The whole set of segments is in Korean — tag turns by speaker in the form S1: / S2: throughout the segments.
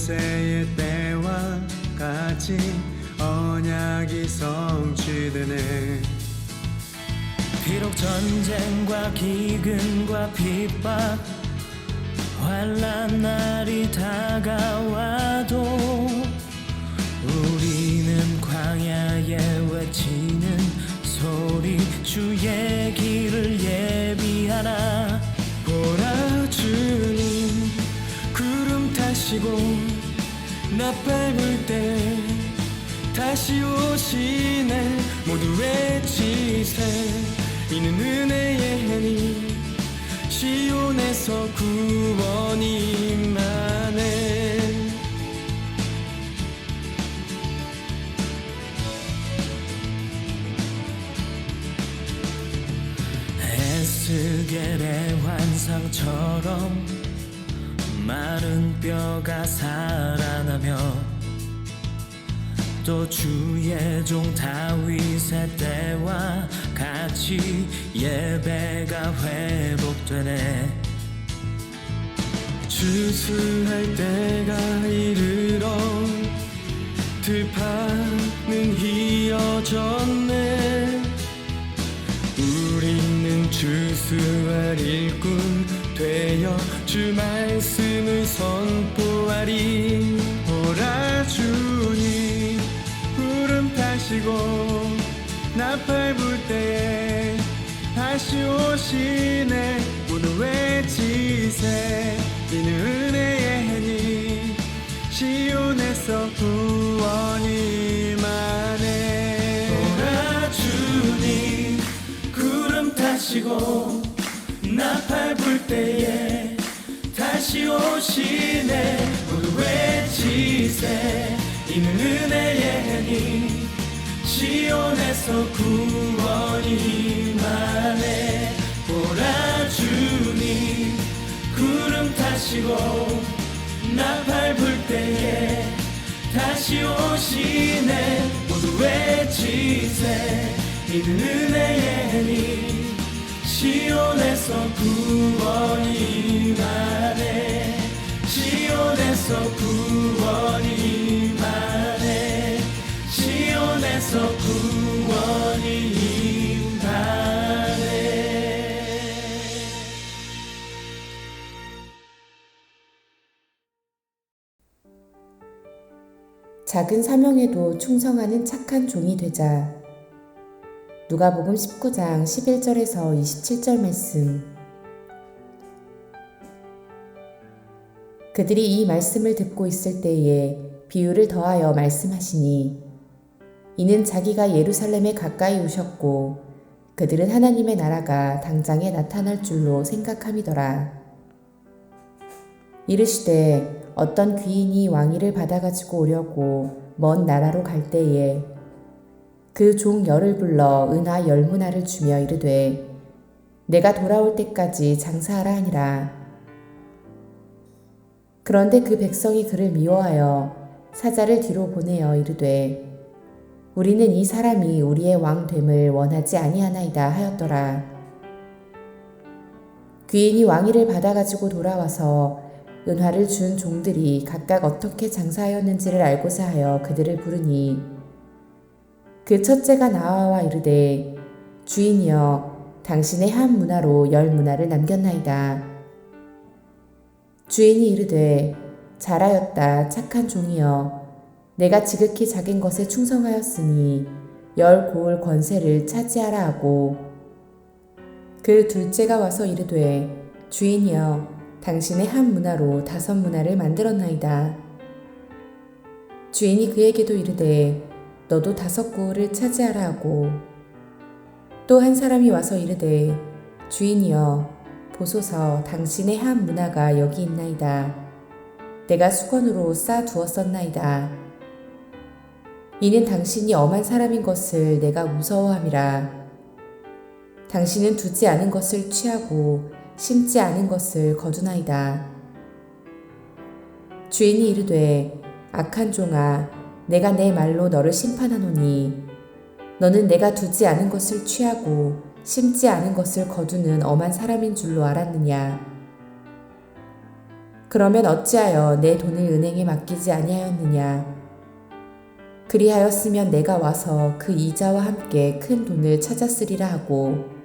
S1: 모세의 때와 같이 언약이 성취되네.
S2: 비록 전쟁과 기근과 핍박 환란 날이 다가와도 우리는 광야에 외치는 소리 주의 길을
S1: 불때 다시 오시네. 모두 외치세. 이는 은혜의 해니 시온에서 구원이 임하네.
S2: 에스겔의 환상처럼 마른 뼈가 살아나며 또 주의 종 다윗의 때와 같이 예배가 회복되네.
S1: 주수할 때가 이르러 들판은 휘어졌네. 우리는 주수할 일꾼 되어 주 말씀을 선포하리. 오라 주님. 구름 타시고 나팔 불 때에 다시 오시네. 모두 외치세. 이는 은혜의 해니. 시온에서 구원이 임하네.
S2: 오라 주님. 구름 타시고 나팔 불 때에 오시네 모두 외치세. 이는 은혜의 해니 시온에서 구원이 임하네 오라 주님 구름 타시고 나팔 불 때에 다시 오시네. 모두 외치세. 이는 은혜의 해니 시온에서 구원
S3: 작은 사명에도 충성하는 착한 종이 되자. 누가복음 19장 11절에서 27절 말씀. 그들이 이 말씀을 듣고 있을 때에 비유를 더하여 말씀하시니 이는 자기가 예루살렘에 가까이 오셨고 그들은 하나님의 나라가 당장에 나타날 줄로 생각함이더라. 이르시되 어떤 귀인이 왕위를 받아가지고 오려고 먼 나라로 갈 때에 그 종 열을 불러 은하 열 문화를 주며 이르되 내가 돌아올 때까지 장사하라 하니라. 그런데 그 백성이 그를 미워하여 사자를 뒤로 보내어 이르되 우리는 이 사람이 우리의 왕 됨을 원하지 아니하나이다 하였더라. 귀인이 왕위를 받아가지고 돌아와서 은화를 준 종들이 각각 어떻게 장사하였는지를 알고자 하여 그들을 부르니 그 첫째가 나와 이르되 주인이여 당신의 한 문화로 열 문화를 남겼나이다. 주인이 이르되 잘하였다 착한 종이여 내가 지극히 작은 것에 충성하였으니 열 고을 권세를 차지하라 하고 그 둘째가 와서 이르되 주인이여 당신의 한 문화로 다섯 문화를 만들었나이다. 주인이 그에게도 이르되 너도 다섯 고을을 차지하라 하고 또 한 사람이 와서 이르되 주인이여 보소서 당신의 한 문화가 여기 있나이다. 내가 수건으로 쌓아 두었었나이다. 이는 당신이 엄한 사람인 것을 내가 무서워함이라. 당신은 두지 않은 것을 취하고 심지 않은 것을 거두나이다. 주인이 이르되 악한 종아 내가 내 말로 너를 심판하노니 너는 내가 두지 않은 것을 취하고 심지 않은 것을 거두는 엄한 사람인 줄로 알았느냐? 그러면 어찌하여 내 돈을 은행에 맡기지 아니하였느냐? 그리하였으면 내가 와서 그 이자와 함께 큰 돈을 찾았으리라 하고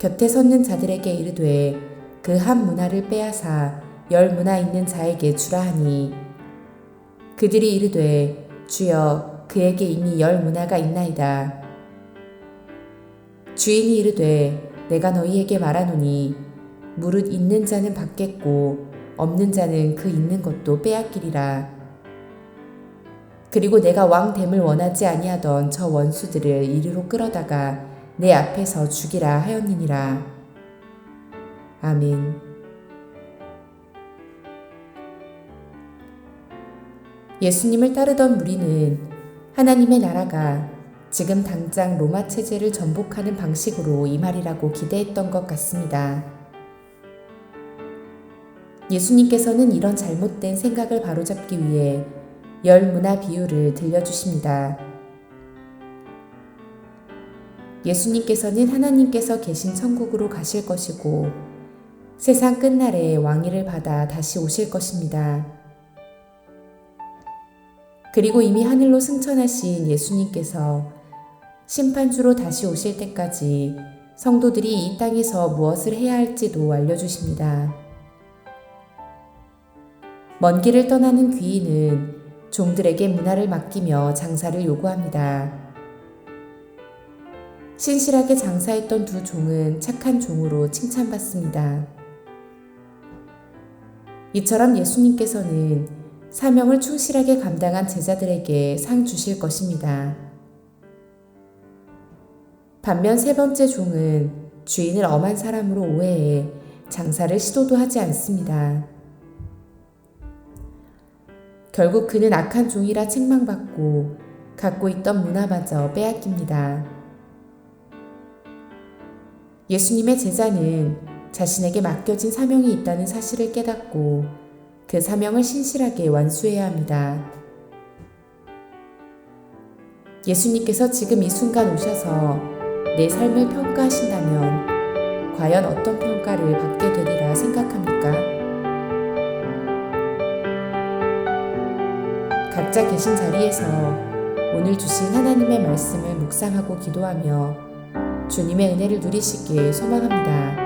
S3: 곁에 섰는 자들에게 이르되 그 한 문화를 빼앗아 열 문화 있는 자에게 주라 하니 그들이 이르되 주여 그에게 이미 열 문화가 있나이다. 주인이 이르되 내가 너희에게 말하노니 무릇 있는 자는 받겠고 없는 자는 그 있는 것도 빼앗기리라. 그리고 내가 왕됨을 원하지 아니하던 저 원수들을 이리로 끌어다가 내 앞에서 죽이라 하였느니라. 아멘. 예수님을 따르던 무리는 하나님의 나라가 지금 당장 로마 체제를 전복하는 방식으로 임하리라고 기대했던 것 같습니다. 예수님께서는 이런 잘못된 생각을 바로잡기 위해 열 문화 비유를 들려주십니다. 예수님께서는 하나님께서 계신 천국으로 가실 것이고 세상 끝날에 왕위를 받아 다시 오실 것입니다. 그리고 이미 하늘로 승천하신 예수님께서 심판주로 다시 오실 때까지 성도들이 이 땅에서 무엇을 해야 할지도 알려주십니다. 먼 길을 떠나는 귀인은 종들에게 문화를 맡기며 장사를 요구합니다. 신실하게 장사했던 두 종은 착한 종으로 칭찬받습니다. 이처럼 예수님께서는 사명을 충실하게 감당한 제자들에게 상 주실 것입니다. 반면 세 번째 종은 주인을 엄한 사람으로 오해해 장사를 시도도 하지 않습니다. 결국 그는 악한 종이라 책망받고 갖고 있던 문화마저 빼앗깁니다. 예수님의 제자는 자신에게 맡겨진 사명이 있다는 사실을 깨닫고 그 사명을 신실하게 완수해야 합니다. 예수님께서 지금 이 순간 오셔서 내 삶을 평가하신다면 과연 어떤 평가를 받게 되리라 생각합니까? 각자 계신 자리에서 오늘 주신 하나님의 말씀을 묵상하고 기도하며 주님의 은혜를 누리시길 소망합니다.